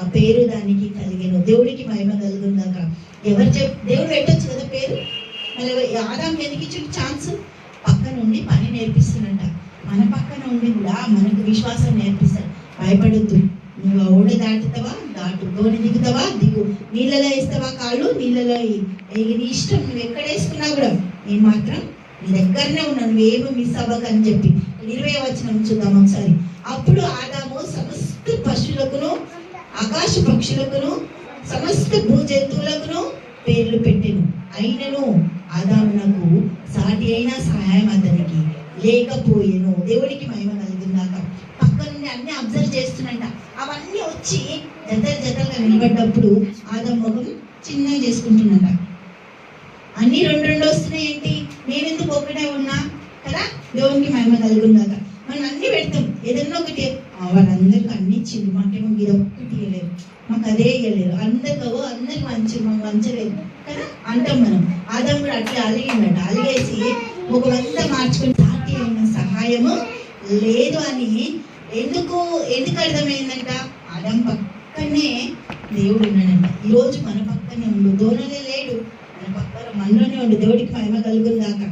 ఆ పేరు దానికి కలిగిన. దేవుడికి మహిమ కలుగుందాక ఎవరు చెప్ దేవుడు పెట్టచ్చు కదా పేరు? మళ్ళీ ఆదాం ఎందుకు ఇచ్చిన ఛాన్స్? పక్కన ఉండి పని నేర్పిస్తున్నట్ట మన పక్కన ఉండి కూడా మనకు విశ్వాసం నేర్పిస్తాడు. భయపడొద్దు. నువ్వు ఓడ దాటుతావా? దాటు గోని దిగుతావా? దిగు. నీళ్ళలో వేస్తావా కాళ్ళు? నీళ్ళలో నీ ఇష్టం? నువ్వు ఎక్కడ వేసుకున్నా కూడా. నేను మాత్రం నీ దగ్గరనే ఉన్నాను. నువ్వేమీ మిస్ అవ్వక అని చెప్పి. ఇరవై వచ్చిన చూద్దాం ఒకసారి. అప్పుడు ఆదాము సమస్త పశువులకును ఆకాశ పక్షులకును సమస్త భూ జంతువులకును పేర్లు పెట్టెను. అయినను ఆదామునకు సాటి అయిన సహాయం అతనికి లేకపోయేను. దేవుడికి మహిమ కలిగిందాక పక్క నుండి అన్ని అబ్జర్వ్ చేస్తున్నట్ట అవన్నీ వచ్చి జతలు జతలుగా నిలబడ్డప్పుడు ఆదా ముఖం చిన్నగా చేసుకుంటున్నట. అన్ని రెండు రెండు వస్తున్నాయి ఏంటి? నేను ఒకటే ఉన్నా? కదా? దేవునికి మహిమ కలుగుందాక మనం అన్ని పెడతాం. ఏదన్నా ఒకటి వాళ్ళందరికీ అన్ని ఇచ్చింది మాకేమో మీరు ఒక్కటి ఇవ్వలేదు మాకు అదే ఇవ్వలేదు అందరికో అందరికి మంచి మాకు మంచలేదు. కదా? అంటాం మనం. అదం కూడా అట్లా అలిగిందట. అలిగేసి ఒకవంతా మార్చుకుని సాటి ఉన్న సహాయము లేదు అని ఎందుకు ఎందుకు అర్థమైందంట? అదం పక్కనే దేవుడు ఉన్నాడంట. ఈరోజు మన పక్కనే ఉండు. దూరంలో లేడు. మన పక్కన మనలోనే ఉండు. దేవుడికి మహిమ కలుగుందాక.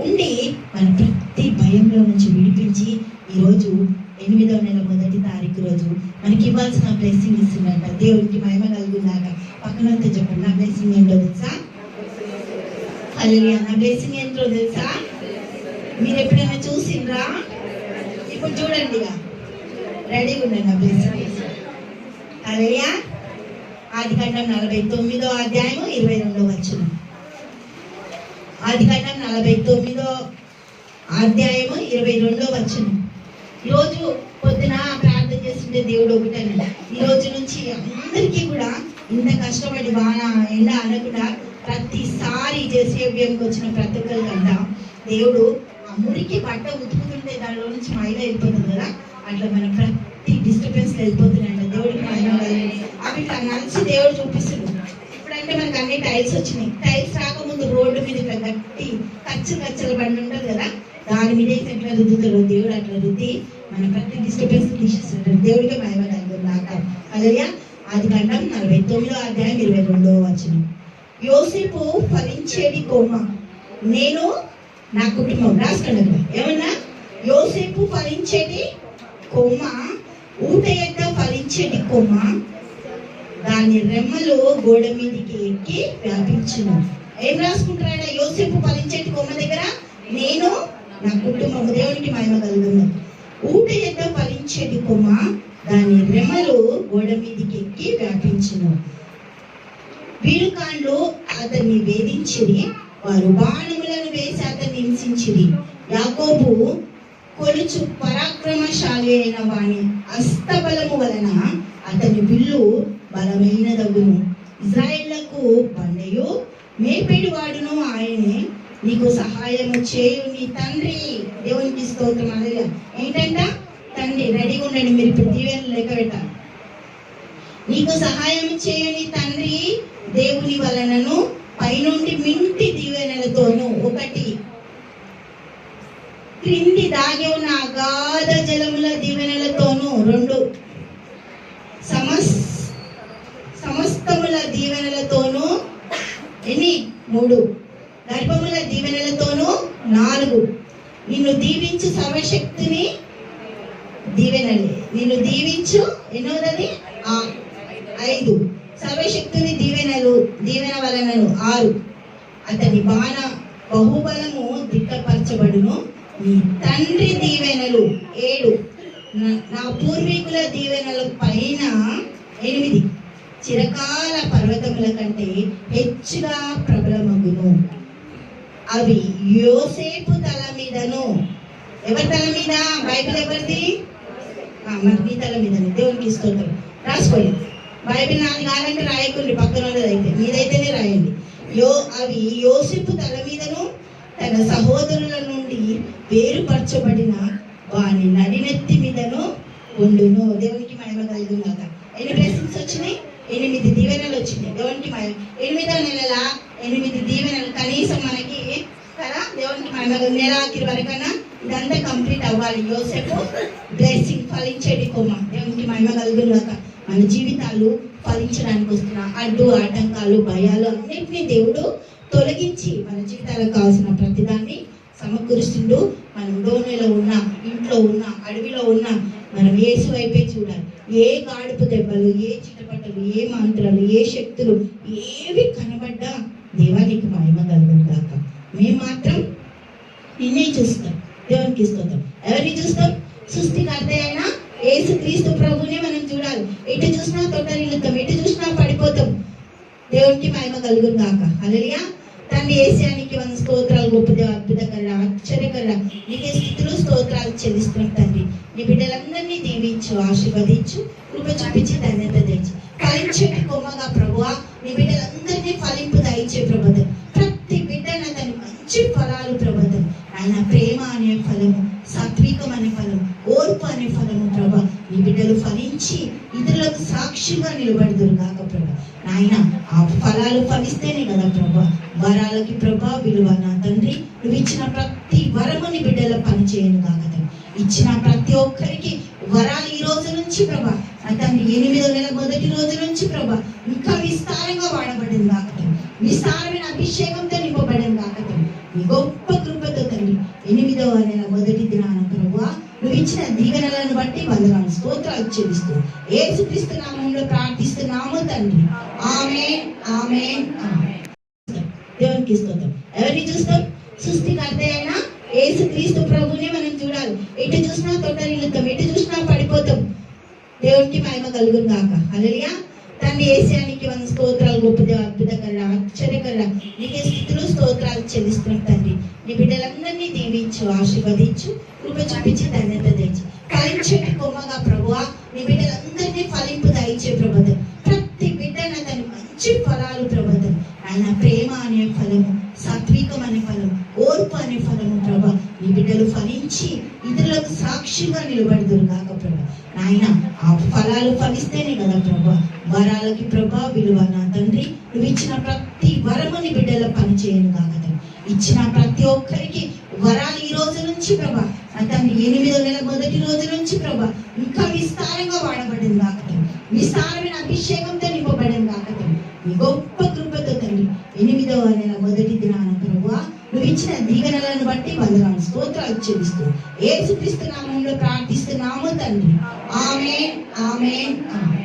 ఉండి మన ప్రతి భయంలో నుంచి విడిపించి ఈరోజు ఎనిమిదవ నెల మొదటి తారీఖు రోజు మనకి ఇవ్వాల్సిన బ్లెస్సింగ్ ఇస్తున్నట్ట దేవుడికి మహిమ కలుగున్నాక పక్కనంతా చెప్పండి. నా బ్లెస్సింగ్ ఏంటో తెలుసా? హల్లెలూయా నా బ్లెస్సింగ్ ఏంటో తెలుసా? మీరు ఎప్పుడైనా చూసిండ్రా? ఇప్పుడు చూడండి ఇక రెడీగా ఉండండి నా బ్లెస్సింగ్ అలయ్యా ఆది ఖండం నలభై తొమ్మిదో అధ్యాయము ఇరవై రెండో వచ్చిన ఆది ఖండం నలభై తొమ్మిదో అధ్యాయము ఇరవై రెండో వచ్చిన ఈరోజు పొద్దున దేవుడు ఒకటేనండి ఈ రోజు నుంచి అందరికీ కూడా ఇంత కష్టపడి వాన ఎండ అనకుండా ప్రతిసారి జేసీఎంకి వచ్చిన ప్రతి ఒక్కరికంట దేవుడు ఆ మురికి బట్ట ఉతుకుతుంటే దానిలో నుంచి మైల వెళ్ళిపోతుంది కదా? అట్లా మనం ప్రతి డిస్టర్బెన్స్ వెళ్ళిపోతున్నాయంట దేవుడికి అవి ఇట్లా నలిచి దేవుడు చూపిస్తుంది ఇప్పుడంటే మనకు అన్ని టైల్స్ వచ్చినాయి. టైల్స్ రాకముందు రోడ్డు మీద ఇట్లా గట్టి కచ్చ కచ్చల బండి ఉంటుంది కదా? దాని మీద అయితే ఎట్లా రుద్దుతాడు దేవుడు అట్లా రుద్ది మన ప్రతి డిస్టర్బెన్స్ తీసేస్తుంటాడు దేవుడికి మహిమ కలుగున్నాక అలయ్య ఆది గండం నలభై తొమ్మిదో అధ్యాయం ఇరవై రెండవ వచనం. యోసేపు ఫలించేది కోమ నేను నా కుటుంబం. రాసుకోండి ఏమన్నా? యోసేపు ఫలించేది కొమ్మ. ఊట యొక్క ఫలించేది కొమ్మ. దాని రెమ్మలు గోడ మీదకి ఎక్కి వ్యాపించును. ఏం రాసుకుంటారా యోసేపు ఫలించేటి కొమ్మ దగ్గర? నేను నా కుటుంబం దేవునికి మహిమ కలుగును ఊట యొక్క ఫలించేది కొమ్మ దాని రెమలు గోడ మీదకి ఎక్కి వ్యాపించను. వీరుకాండ్లు అతన్ని వేధించిరి వారు బాణములను వేసి అతన్ని హింసించిరి. యాకోబు కొలుచు పరాక్రమశాలి అయిన వాని అస్తబలము వలన అతని బిల్లు బలమైనదగును. ఇజ్రాయేళ్ళకు బండయు మేపేడు వాడును ఆయనే. నీకు సహాయం చేయు నీ తండ్రి దేవునికి స్తోత్రం అదే ఏంటంట? తండ్రి రెడీగా ఉండండి మీరు ఇప్పుడు దీవెనలు లెక్క పెట్టాలి. నీకు సహాయం చేయని తండ్రి దేవుని వలనను పైనుండి మింటి దీవెనలతోను ఒకటి. క్రింది దాగి ఉన్న అగాధ జలముల దీవెనలతోను రెండు. సమస్ సమస్తముల దీవెనలతోను ఎన్ని? మూడు. గర్భముల దీవెనలతోను నాలుగు. నిన్ను దీవించు సర్వశక్తిని దీవెనలే. నిన్ను దీవించు ఎన్నోదది ఆ ఐదు. సర్వశక్తుని దీవెనలు దీవెన వలనను ఆరు. అతని బాణ బహుబలము దిక్కపరచబడును నీ తండ్రి దీవెనలు ఏడు. నా- నా పూర్వీకుల దీవెనల పైన ఎనిమిది. చిరకాల పర్వతముల కంటే హెచ్చుగా ప్రబలమగును. అవి యోసేపు తల మీదను. ఎవరి తల మీద? బైబిల్ ఎవరిది? మీ తల మీదనే. దేవునికి స్తోత్రం. రాసుకోండి బైబిల్ నాది కాదంటే రాయకుండి పక్కన వాళ్ళది అయితే మీదైతేనే రాయండి. యో అవి యోసేపు తల మీదను తన సహోదరుల నుండి వేరుపరచబడిన వాని నడినెత్తి మీదను ఉండును. దేవునికి మహిమ కలుగుగాక ఎన్ని బ్లెస్సింగ్స్ వచ్చినాయి? ఎనిమిది దీవెనలు వచ్చినాయి. దేవునికి మహిమ. ఎనిమిదో నెలల? ఎనిమిది దీవెనలు. కనీసం మన దేవునికి మహిమ కలుగు- నెలాఖరి ఇదంతా కంప్లీట్ అవ్వాలి. యోసేపు బ్లెస్సింగ్ ఫలించేది కోమ దేవునికి మహిమ కలుగుగాక మన జీవితాలు ఫలించడానికి వస్తున్న అడ్డు ఆటంకాలు భయాలు అన్నిటినీ దేవుడు తొలగించి మన జీవితాలకు కావాల్సిన ప్రతిదాన్ని సమకూరుస్తుండు. మనం డోనేలో ఉన్న ఇంట్లో ఉన్న అడవిలో ఉన్న మనం ఏసు వైపే చూడాలి. ఏ గాడుపు దెబ్బలు ఏ చిటపట్టలు ఏ మంత్రాలు ఏ శక్తులు ఏవి కనబడ్డా దేవానికి మహిమ కలుగును మేము మాత్రం నిన్నే చూస్తాం దేవునికి స్తోత్రం. ఎవరిని చూస్తాం? సృష్టికర్త అయినా ఏసు క్రీస్తు ప్రభునే మనం చూడాలి. ఎటు చూసినా తొట్టరిల్లుతాం ఎటు చూసినా పడిపోతాం. దేవునికి మహిమ కలుగును కాక అలలియా తండ్రి ఏసానికి మన స్తోత్రాలు గొప్పదేవ అద్భుతకర ఆశ్చర్యకర నీకే స్థితిలో స్తోత్రాలు చెల్లిస్తున్నాం తండ్రి. నీ బిడ్డలందరినీ దీవించు ఆశీర్వదించు కృప చూపించి ధన్యత తెచ్చు. ఫలించేటి కొమ్మగా ప్రభువా నీ బిడ్డలందరినీ ఫలింపు దయచే ప్రభుత్వం ప్రతి బిడ్డ తన మంచి ఫలాలు ప్రభుత్వం ఆయన ప్రేమ అనే ఫలము సాత్వికం అనే ఫలము ఓర్పు అనే ఫలము ప్రభా నీ బిడ్డలు ఫలించి ఇతరులకు సాక్షిగా నిలబడుదురు కాక ప్రభా. నాయన ఆ ఫలాలు ఫలిస్తేనే కదా ప్రభా. వరాలకి ప్రభా విలువ నా తండ్రి. నువ్వు ఇచ్చిన ప్రతి వరముని బిడ్డల పని చేయను కాక ఇచ్చిన ప్రతి ఒక్కరికి వరాలు ఈ రోజు నుంచి ప్రభా. నా తండ్రి ఎనిమిదో నెల మొదటి రోజు నుంచి ప్రభా ఇంకా విస్తారంగా వాడబడింది కాక విస్తారమైన అభిషేకంతో నింపబడింది కాక గొప్ప కృపతో తండ్రి ఎనిమిదవ నెల మొదటి దినాన ప్రభువా నువ్వు ఇచ్చిన దీవెనలను బట్టి వందనాలు స్తోత్రాలు చెల్లిస్తూ ఏసుక్రీస్తు నామంలో ప్రార్థిస్తున్నాము తండ్రి. ఆమె ఆమె దేవునికి స్తోత్రం. ఎవరిని చూస్తాం? సృష్టికర్త అయినా ఏసు క్రీస్తు ప్రభునే మనం చూడాలి. ఎటు చూసినా తొట్టరిల్లుతాం ఎటు చూసినా పడిపోతాం. దేవునికి మహిమ కలుగును కాక అలలియా తండ్రి ఏసానికి మన స్తోత్రాలు గొప్ప దేవ అద్భుతకర ఆశ్చర్యకర నీకే స్థితిలో స్తోత్రాలు చెల్లిస్తున్నాం తండ్రి. నీ బిడ్డలందరినీ దీవించు ఆశీర్వదించు కృప చూపించి ధన్యత తెచ్చి. ఫలించేటి కొమ్మగా ప్రభువా నీ బిడ్డలందరినీ ఫలింపు దయచే ప్రభుత్వం ప్రతి బిడ్డన అతని మంచి ఫలాలు ప్రభుత్వం ఆయన ప్రేమ అనే ఫలము సాత్వికం అనే ఫలము ఓర్పు అనే ఫలము ప్రభా నీ బిడ్డలు ఫలించి ఇతరులకు సాక్షిగా నిలబడదురు కాక ప్రభా నాయన ఆ ఫలాలు ఫలిస్తేనే కదా ప్రభా వరాలకి ప్రభా విలువ నా తండ్రి. నువ్వు ఇచ్చిన ప్రతి ఇచ్చిన ప్రతి ఒక్కరికి వరాలు ఈ రోజు నుంచి ప్రభా. తండ్రి ఎనిమిదో నెల మొదటి రోజు నుంచి ప్రభా ఇంకా విస్తారంగా వాడబడింది కాకటి విస్తారమైన అభిషేకంతో నింపబడింది కాకటి గొప్ప కృపతో తండ్రి ఎనిమిదవ నెల మొదటి దినాన ప్రభా నువ్వు ఇచ్చిన దీవెనలను బట్టి వందనాలు స్తోత్రాలు చెల్లిస్తూ ఏ సుక్రీస్తు ప్రార్థిస్తున్నామో ప్రార్థిస్తున్నాము తండ్రి. ఆమె ఆమె ఆమె